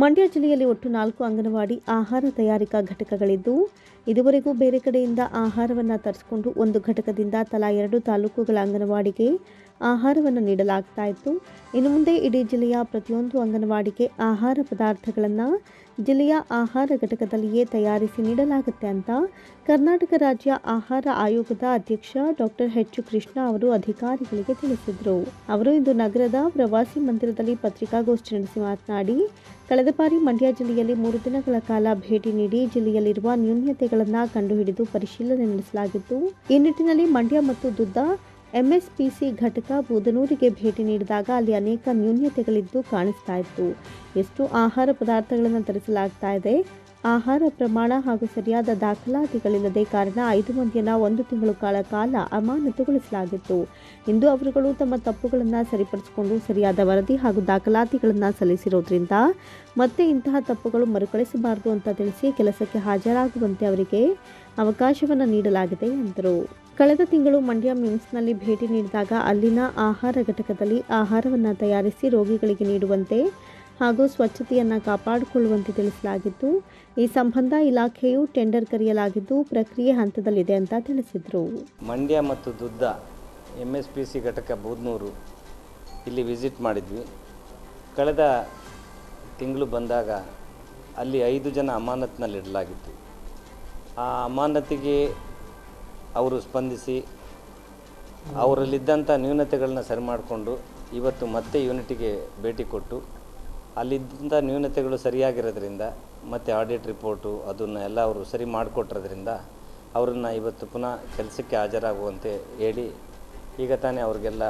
ಮಂಡ್ಯ ಜಿಲ್ಲೆಯಲ್ಲಿ ಒಟ್ಟು ನಾಲ್ಕು ಅಂಗನವಾಡಿ ಆಹಾರ ತಯಾರಿಕಾ ಘಟಕಗಳಿದ್ದು ಇದುವರೆಗೂ ಬೇರೆ ಕಡೆಯಿಂದ ಆಹಾರವನ್ನು ತರಿಸಿಕೊಂಡು ಒಂದು ಘಟಕದಿಂದ ತಲಾ ಎರಡು ತಾಲೂಕುಗಳ ಅಂಗನವಾಡಿಗೆ ಆಹಾರವನ್ನು ನೀಡಲಾಗ್ತಾ ಇತ್ತು. ಇನ್ನು ಮುಂದೆ ಇಡೀ ಜಿಲ್ಲೆಯ ಪ್ರತಿಯೊಂದು ಅಂಗನವಾಡಿಗೆ ಆಹಾರ ಪದಾರ್ಥಗಳನ್ನು ಜಿಲ್ಲೆಯ ಆಹಾರ ಘಟಕದಲ್ಲಿಯೇ ತಯಾರಿಸಿ ನೀಡಲಾಗುತ್ತೆ ಅಂತ ಕರ್ನಾಟಕ ರಾಜ್ಯ ಆಹಾರ ಆಯೋಗದ ಅಧ್ಯಕ್ಷ ಡಾಕ್ಟರ್ ಎಚ್. ಕೃಷ್ಣ ಅವರು ಅಧಿಕಾರಿಗಳಿಗೆ ತಿಳಿಸಿದರು. ಅವರು ಇಂದು ನಗರದ ಪ್ರವಾಸಿ ಮಂದಿರದಲ್ಲಿ ಪತ್ರಿಕಾಗೋಷ್ಠಿ ನಡೆಸಿ ಮಾತನಾಡಿ, ಕಳೆದ ಬಾರಿ ಮಂಡ್ಯ ಜಿಲ್ಲೆಯಲ್ಲಿ ಮೂರು ದಿನಗಳ ಕಾಲ ಭೇಟಿ ನೀಡಿ ಜಿಲ್ಲೆಯಲ್ಲಿರುವ ನ್ಯೂನ್ಯತೆಗಳನ್ನು ಕಂಡುಹಿಡಿದು ಪರಿಶೀಲನೆ ನಡೆಸಲಾಗಿತ್ತು. ಈ ನಿಟ್ಟಿನಲ್ಲಿ ಮಂಡ್ಯ ಮತ್ತು ದುದ್ದ ಎಂಎಸ್ಪಿಸಿ ಘಟಕ ಬೂದನೂರಿಗೆ ಭೇಟಿ ನೀಡಿದಾಗ ಅಲ್ಲಿ ಅನೇಕ ನ್ಯೂನ್ಯತೆಗಳಿದ್ದು ಕಾಣಿಸ್ತಾ ಇತ್ತು. ಎಷ್ಟು ಆಹಾರ ಪದಾರ್ಥಗಳನ್ನು ತರಿಸಲಾಗ್ತಾ ಇದೆ? ಆಹಾರ ಪ್ರಮಾಣ ಹಾಗೂ ಸರಿಯಾದ ದಾಖಲಾತಿಗಳಿಲ್ಲದೆ ಕಾರಣ ಐದು ಮಂದಿಯನ್ನು ಒಂದು ತಿಂಗಳು ಕಾಲ ಕಾಲ ಅಮಾನತುಗೊಳಿಸಲಾಗಿತ್ತು. ಇಂದು ಅವರುಗಳು ತಮ್ಮ ತಪ್ಪುಗಳನ್ನು ಸರಿಪಡಿಸಿಕೊಂಡು ಸರಿಯಾದ ವರದಿ ಹಾಗೂ ದಾಖಲಾತಿಗಳನ್ನು ಸಲ್ಲಿಸಿರೋದ್ರಿಂದ ಮತ್ತೆ ಇಂತಹ ತಪ್ಪುಗಳು ಮರುಕಳಿಸಬಾರದು ಅಂತ ತಿಳಿಸಿ ಕೆಲಸಕ್ಕೆ ಹಾಜರಾಗುವಂತೆ ಅವರಿಗೆ ಅವಕಾಶವನ್ನು ನೀಡಲಾಗಿದೆ ಎಂದರು. ಕಳೆದ ತಿಂಗಳು ಮಂಡ್ಯ ಮಿಮ್ಸ್ನಲ್ಲಿ ಭೇಟಿ ನೀಡಿದಾಗ ಅಲ್ಲಿನ ಆಹಾರ ಘಟಕದಲ್ಲಿ ಆಹಾರವನ್ನು ತಯಾರಿಸಿ ರೋಗಿಗಳಿಗೆ ನೀಡುವಂತೆ ಹಾಗೂ ಸ್ವಚ್ಛತೆಯನ್ನು ಕಾಪಾಡಿಕೊಳ್ಳುವಂತೆ ತಿಳಿಸಲಾಗಿತ್ತು. ಈ ಸಂಬಂಧ ಇಲಾಖೆಯು ಟೆಂಡರ್ ಕರೆಯಲಾಗಿದ್ದು, ಪ್ರಕ್ರಿಯೆ ಹಂತದಲ್ಲಿದೆ ಅಂತ ತಿಳಿಸಿದರು. ಮಂಡ್ಯ ಮತ್ತು Dudda M S P C ಘಟಕ ಬೂದ್ನೂರು ಇಲ್ಲಿ ವಿಸಿಟ್ ಮಾಡಿದ್ವಿ. ಕಳೆದ ತಿಂಗಳು ಬಂದಾಗ ಅಲ್ಲಿ ಐದು ಜನ ಅಮಾನತ್ನಲ್ಲಿಡಲಾಗಿತ್ತು ಆ ಅಮಾನತಿಗೆ ಅವರು ಸ್ಪಂದಿಸಿ ಅವರಲ್ಲಿದ್ದಂಥ ನ್ಯೂನತೆಗಳನ್ನ ಸರಿ ಮಾಡಿಕೊಂಡು ಇವತ್ತು ಮತ್ತೆ ಯೂನಿಟಿಗೆ ಭೇಟಿ ಕೊಟ್ಟು ಅಲ್ಲಿದ್ದಂಥ ನ್ಯೂನತೆಗಳು ಸರಿಯಾಗಿರೋದ್ರಿಂದ ಮತ್ತು ಆಡಿಟ್ ರಿಪೋರ್ಟು ಅದನ್ನು ಎಲ್ಲ ಅವರು ಸರಿ ಮಾಡಿಕೊಟ್ಟಿರೋದ್ರಿಂದ ಅವರನ್ನು ಇವತ್ತು ಪುನಃ ಕೆಲಸಕ್ಕೆ ಹಾಜರಾಗುವಂತೆ ಹೇಳಿ ಈಗ ತಾನೇ ಅವ್ರಿಗೆಲ್ಲ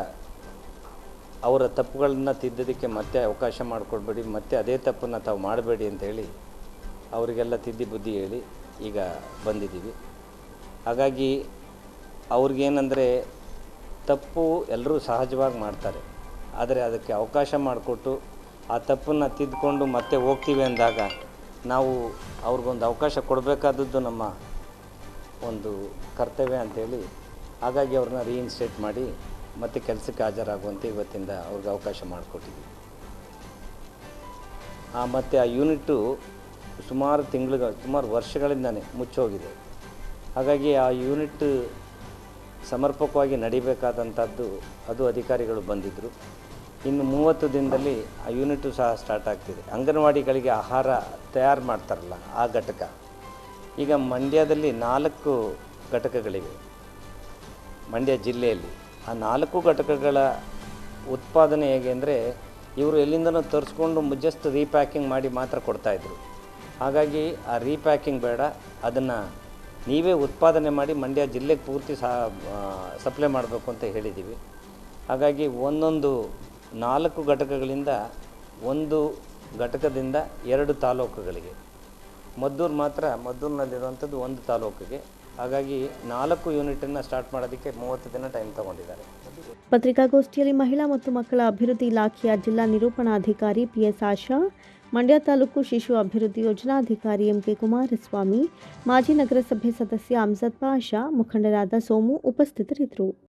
ಅವರ ತಪ್ಪುಗಳನ್ನ ತಿದ್ದೋದಕ್ಕೆ ಮತ್ತೆ ಅವಕಾಶ ಮಾಡಿಕೊಡ್ಬೇಡಿ, ಮತ್ತೆ ಅದೇ ತಪ್ಪನ್ನು ತಾವು ಮಾಡಬೇಡಿ ಅಂತ ಹೇಳಿ ಅವರಿಗೆಲ್ಲ ತಿದ್ದಿ ಬುದ್ಧಿ ಹೇಳಿ ಈಗ ಬಂದಿದ್ದೀವಿ. ಹಾಗಾಗಿ ಅವ್ರಿಗೇನೆಂದರೆ ತಪ್ಪು ಎಲ್ಲರೂ ಸಹಜವಾಗಿ ಮಾಡ್ತಾರೆ, ಆದರೆ ಅದಕ್ಕೆ ಅವಕಾಶ ಮಾಡಿಕೊಟ್ಟು ಆ ತಪ್ಪನ್ನು ತಿದ್ದುಕೊಂಡು ಮತ್ತೆ ಹೋಗ್ತೀವಿ ಅಂದಾಗ ನಾವು ಅವ್ರಿಗೊಂದು ಅವಕಾಶ ಕೊಡಬೇಕಾದದ್ದು ನಮ್ಮ ಒಂದು ಕರ್ತವ್ಯ ಅಂತೇಳಿ ಹಾಗಾಗಿ ಅವ್ರನ್ನ ರೀಇನ್ಸ್ಟೇಟ್ ಮಾಡಿ ಮತ್ತೆ ಕೆಲಸಕ್ಕೆ ಹಾಜರಾಗುವಂತೆ ಇವತ್ತಿಂದ ಅವ್ರಿಗೆ ಅವಕಾಶ ಮಾಡಿಕೊಟ್ಟಿದ್ವಿ ಆ ಮತ್ತು ಆ ಯೂನಿಟ್ಟು ಸುಮಾರು ತಿಂಗಳು ಸುಮಾರು ವರ್ಷಗಳಿಂದನೇ ಮುಚ್ಚೋಗಿದೆ. ಹಾಗಾಗಿ ಆ ಯೂನಿಟ್ ಸಮರ್ಪಕವಾಗಿ ನಡಿಬೇಕಾದಂಥದ್ದು ಅದು ಅಧಿಕಾರಿಗಳು ಬಂದಿದ್ದರು ಇನ್ನು ಮೂವತ್ತು ದಿನದಲ್ಲಿ ಆ ಯೂನಿಟು ಸಹ ಸ್ಟಾರ್ಟ್ ಆಗ್ತಿದೆ. ಅಂಗನವಾಡಿಗಳಿಗೆ ಆಹಾರ ತಯಾರು ಮಾಡ್ತಾರಲ್ಲ ಆ ಘಟಕ. ಈಗ ಮಂಡ್ಯದಲ್ಲಿ ನಾಲ್ಕು ಘಟಕಗಳಿವೆ. ಮಂಡ್ಯ ಜಿಲ್ಲೆಯಲ್ಲಿ ಆ ನಾಲ್ಕು ಘಟಕಗಳ ಉತ್ಪಾದನೆ ಹೇಗೆ ಅಂದರೆ ಇವರು ಎಲ್ಲಿಂದನೂ ತರಿಸ್ಕೊಂಡು ಜಸ್ಟ್ ರೀಪ್ಯಾಕಿಂಗ್ ಮಾಡಿ ಮಾತ್ರ ಕೊಡ್ತಾಯಿದ್ರು ಹಾಗಾಗಿ ಆ ರೀಪ್ಯಾಕಿಂಗ್ ಬೇಡ, ಅದನ್ನು ನೀವೇ ಉತ್ಪಾದನೆ ಮಾಡಿ ಮಂಡ್ಯ ಜಿಲ್ಲೆಗೆ ಪೂರ್ತಿ ಸಹ ಸಪ್ಲೈ ಮಾಡಬೇಕು ಅಂತ ಹೇಳಿದ್ದೀವಿ ಹಾಗಾಗಿ ಒಂದೊಂದು ನಾಲ್ಕು ಘಟಕಗಳಿಂದ ಒಂದು ಘಟಕದಿಂದ ಎರಡು ತಾಲೂಕುಗಳಿಗೆ. ಮದ್ದೂರು ಮಾತ್ರ ಮದ್ದೂರಿನಲ್ಲಿರುವಂಥದ್ದು ಒಂದು ತಾಲೂಕಿಗೆ. ಹಾಗಾಗಿ ನಾಲ್ಕು ಯೂನಿಟನ್ನು ಸ್ಟಾರ್ಟ್ ಮಾಡೋದಕ್ಕೆ ಮೂವತ್ತು ದಿನ ಟೈಮ್ ತಗೊಂಡಿದ್ದಾರೆ. ಪತ್ರಿಕಾಗೋಷ್ಠಿಯಲ್ಲಿ ಮಹಿಳಾ ಮತ್ತು ಮಕ್ಕಳ ಅಭಿವೃದ್ಧಿ ಇಲಾಖೆಯ ಜಿಲ್ಲಾ ನಿರೂಪಣಾಧಿಕಾರಿ ಪಿಎಸ್ ಆಶಾ, ಮಂಡ್ಯ ತಾಲೂಕು ಶಿಶು ಅಭಿವೃದ್ಧಿ ಯೋಜನಾಧಿಕಾರಿ ಎಂಕೆ ಕುಮಾರಸ್ವಾಮಿ, ಮಾಜಿ ನಗರಸಭೆ ಸದಸ್ಯ ಅಮ್ಜದ್ ಪಾಷಾ, ಮುಖಂಡರಾದ ಸೋಮು ಉಪಸ್ಥಿತರಿದ್ದರು.